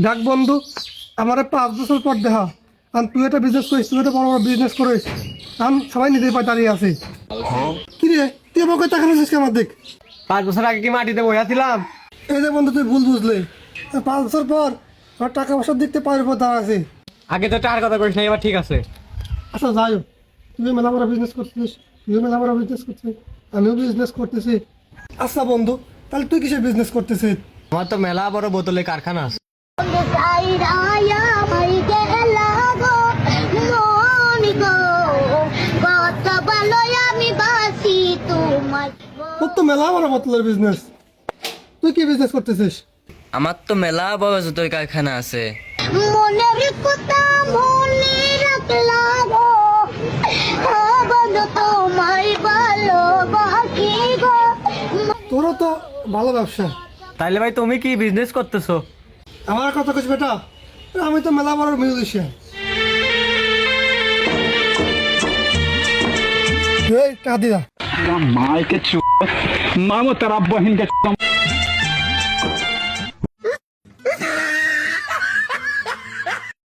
ডাক বন্ধু আমার পাঁচ বছর পর দেখা। আর তুই একটা বিজনেস করিস তুই একটা বড় বড় বিজনেস করিস। আমি সবাই নিজের পায়ে দাঁড়িয়ে আছে। কি রে তুই আমাকে টাকা নিয়েছিস কি আমার দিক? পাঁচ বছর আগে কি মাটিতে বইয়াছিলাম এই যে বন্ধু তুই ভুল বুঝলে। পাঁচ বছর পর আমার টাকা পয়সার দেখতে পায়ের উপর দাঁড়া আছে। আগে তো টাকার কথা করিস না এবার ঠিক আছে। আচ্ছা যাই হোক। তুই মেলা বড় বিজনেস করছিস তুই মেলা বড় বিজনেস করছিস আমিও বিজনেস করতেছি। আচ্ছা বন্ধু তাহলে তুই কিসের বিজনেস করতেছিস? আমার তো মেলা বড় বোতলে কারখানা আছে। সাইরায়া মাই গেলা গো মনি গো কত ভালো আমি বাসি তোমার তোর তো মেলা বড় বোতলের বিজনেস তুই কি বিজনেস করতেছিস? আমার তো মেলা বড় জুতোর কারখানা আছে। মনের কথা মনে রাখলা গো। তোমার ভালো বাকি গো। তোরও তো ভালো ব্যবসা। তাইলে ভাই তুমি কি বিজনেস করতেছো? আমার কথা কিছু বেটা? আমি তো মেলা বড় মিউজিশিয়ান টাকা দিদা মাইকে মামো তার আব্বা হিনকে